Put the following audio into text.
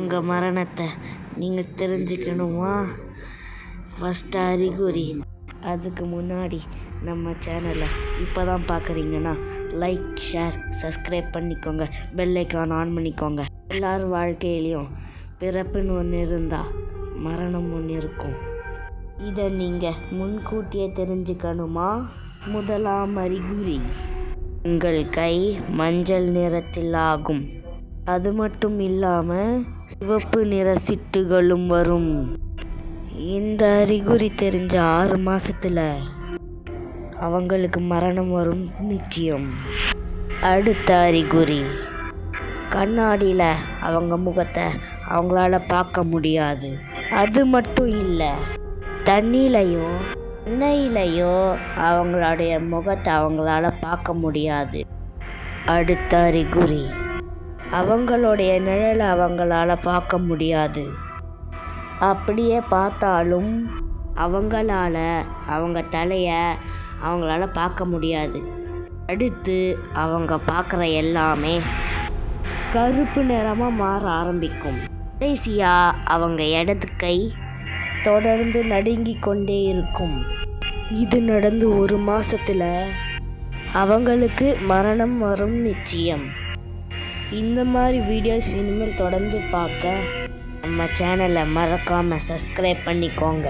உங்கள் மரணத்தை நீங்கள் தெரிஞ்சுக்கணுமா? ஃபஸ்ட்டு அறிகுறி. அதுக்கு முன்னாடி நம்ம சேனலை இப்போ தான் பார்க்குறீங்கன்னா லைக் ஷேர் சப்ஸ்கிரைப் பண்ணிக்கோங்க பெல்லைக்கான் ஆன் பண்ணிக்கோங்க. எல்லார் வாழ்க்கையிலையும் பிறப்புன்னு ஒன்று இருந்தால் மரணம் ஒன்று இருக்கும். இதை நீங்கள் முன்கூட்டியே தெரிஞ்சுக்கணுமா? முதலாம் அறிகுறி. உங்கள் கை மஞ்சள் நிறத்தில் ஆகும். அது மட்டும் இல்லாமல் சிவப்பு நிற சிட்டுகளும் வரும். இந்த அறிகுறி தெரிஞ்ச ஆறு மாதத்தில் அவங்களுக்கு மரணம் வரும் நிச்சயம். அடுத்த அறிகுறி. கண்ணாடியில் அவங்க முகத்தை அவங்களால பார்க்க முடியாது. அது மட்டும் இல்லை தண்ணியிலையும் எண்ணெயிலையோ அவங்களுடைய முகத்தை அவங்களால பார்க்க முடியாது. அடுத்த அறிகுறி. அவங்களுடைய நிழலை அவங்களால பார்க்க முடியாது. அப்படியே பார்த்தாலும் அவங்களால அவங்க தலையை அவங்களால பார்க்க முடியாது. அடுத்து அவங்க பார்க்குற எல்லாமே கருப்பு நிறமாக மாற ஆரம்பிக்கும். கடைசியாக அவங்க இடது கை தொடர்ந்து நடுங்கி கொண்டே இருக்கும். இது நடந்து ஒரு மாதத்தில் அவங்களுக்கு மரணம் வரும் நிச்சயம். இந்த மாதிரி வீடியோஸ் இனிமேல் தொடர்ந்து பார்க்க நம்ம சேனலை மறக்காமல் சப்ஸ்கிரைப் பண்ணிக்கோங்க.